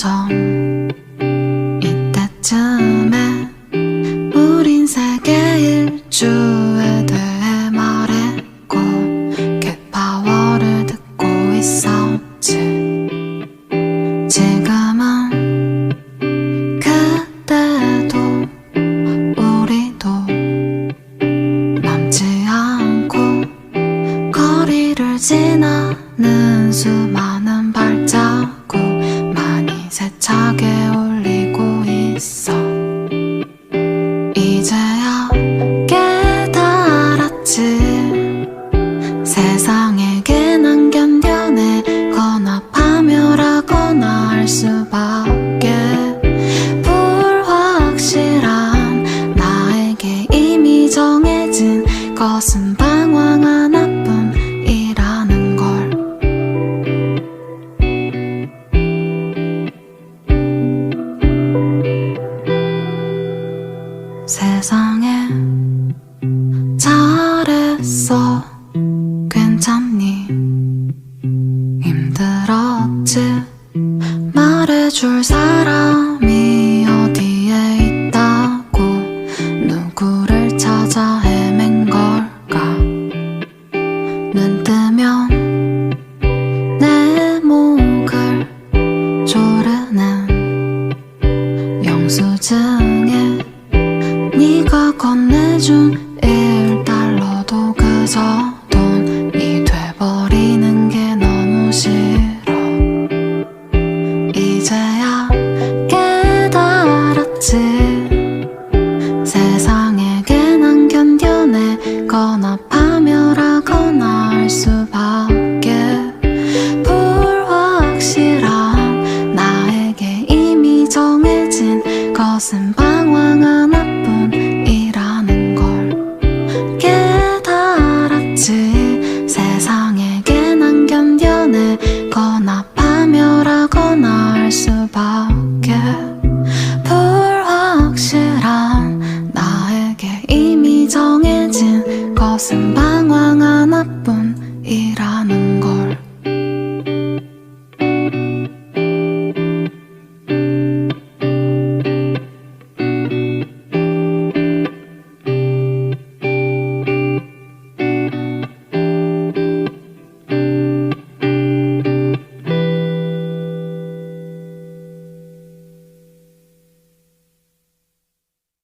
전 이때쯤에 우린 세계 일주에 대해 말했고 캣파워를 듣고 있었지. 지금은 그때도 우리도 남지 않고 거리를 지나는 수많은 발자국 많이 세차게 올리고 있어 잘했어. 괜찮니? 힘들었지? 말해줄 사람이 어디에 있다고? 누구를 찾아 헤맨 걸까? 눈 뜨면 네가 건네준 1달러도 그저 돈이 돼버리는 게 너무 싫어. 이제야 깨달았지. 세상에게 난 견뎌내거나 파멸하거나 할 수밖에. 불확실한 나에게 이미 정해진 것은 상황은 나뿐이라는 걸 깨달았지. 세상에게 난 견뎌내거나 파멸하거나 할 수밖에 불확실한 나에게 이미 정해진 것은 바